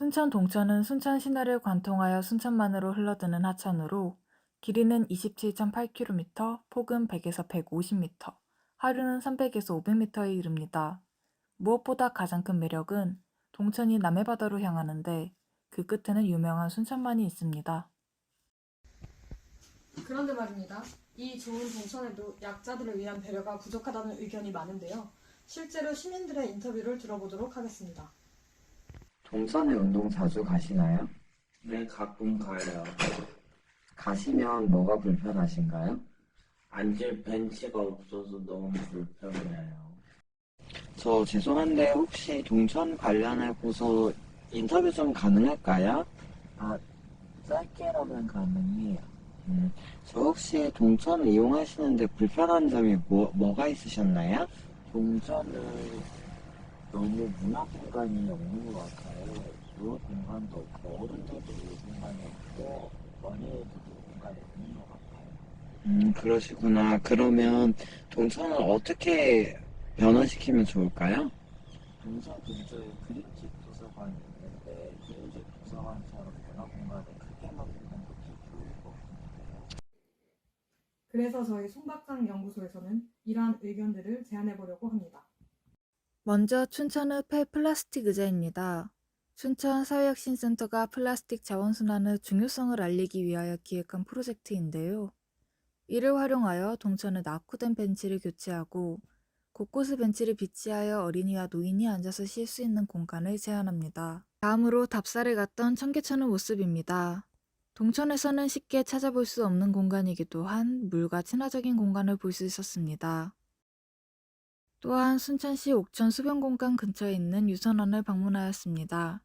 순천 동천은 순천 시내를 관통하여 순천만으로 흘러드는 하천으로 길이는 27.8km, 폭은 100에서 150m, 하류는 300에서 500m에 이릅니다. 무엇보다 가장 큰 매력은 동천이 남해 바다로 향하는데 그 끝에는 유명한 순천만이 있습니다. 그런데 말입니다. 이 좋은 동천에도 약자들을 위한 배려가 부족하다는 의견이 많은데요. 실제로 시민들의 인터뷰를 들어보도록 하겠습니다. 동천에 운동 자주 가시나요? 네, 가끔 가요. 가시면 뭐가 불편하신가요? 앉을 벤치가 없어서 너무 불편해요. 저 죄송한데 혹시 동천 관련해서 인터뷰 좀 가능할까요? 아, 짧게라면 가능해요. 음, 저 혹시 동천 이용하시는데 불편한 점이 뭐, 뭐가 있으셨나요? 동천은 너무 문화 공간이 없는 것 같아요. 놀 공간도 없고, 어른들도 놀 공간이 없고, 어린이들도 놀 공간이 없는 것 같아요. 음, 그러시구나. 그러면 동천을 어떻게 변화시키면 좋을까요? 동서 근처에 그림집 도서관이 있는데 그림집 도서관처럼 문화 공간을 크게 만드는 것도 좋을 것 같아요. 그래서 저희 송박장 연구소에서는 이러한 의견들을 제안해 보려고 합니다. 먼저 춘천읍의 플라스틱 의자입니다. 춘천 사회혁신센터가 플라스틱 자원순환의 중요성을 알리기 위하여 기획한 프로젝트인데요. 이를 활용하여 동천의 낙후된 벤치를 교체하고 곳곳에 벤치를 비치하여 어린이와 노인이 앉아서 쉴 수 있는 공간을 제안합니다. 다음으로 답사를 갔던 청계천의 모습입니다. 동천에서는 쉽게 찾아볼 수 없는 공간이기도 한 물과 친화적인 공간을 볼 수 있었습니다. 또한 순천시 옥천 수변공간 근처에 있는 유선원을 방문하였습니다.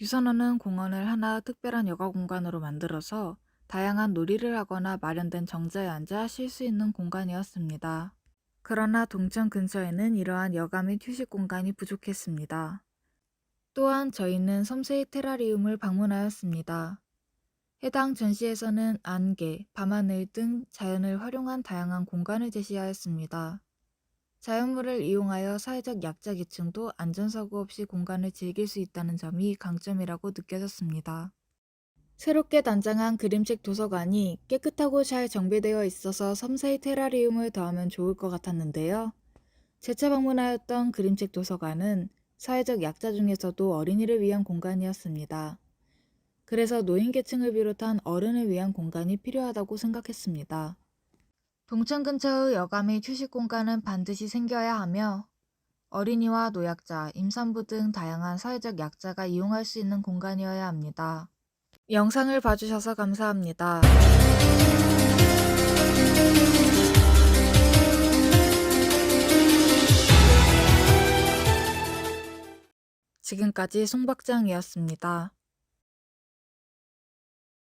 유선원은 공원을 하나 특별한 여가 공간으로 만들어서 다양한 놀이를 하거나 마련된 정자에 앉아 쉴 수 있는 공간이었습니다. 그러나 동천 근처에는 이러한 여가 및 휴식 공간이 부족했습니다. 또한 저희는 섬세이 테라리움을 방문하였습니다. 해당 전시에서는 안개, 밤하늘 등 자연을 활용한 다양한 공간을 제시하였습니다. 자연물을 이용하여 사회적 약자 계층도 안전사고 없이 공간을 즐길 수 있다는 점이 강점이라고 느껴졌습니다. 새롭게 단장한 그림책 도서관이 깨끗하고 잘 정비되어 있어서 섬세히 테라리움을 더하면 좋을 것 같았는데요. 재차 방문하였던 그림책 도서관은 사회적 약자 중에서도 어린이를 위한 공간이었습니다. 그래서 노인 계층을 비롯한 어른을 위한 공간이 필요하다고 생각했습니다. 동천 근처의 여가 및 휴식 공간은 반드시 생겨야 하며 어린이와 노약자, 임산부 등 다양한 사회적 약자가 이용할 수 있는 공간이어야 합니다. 영상을 봐주셔서 감사합니다. 지금까지 송박장이었습니다.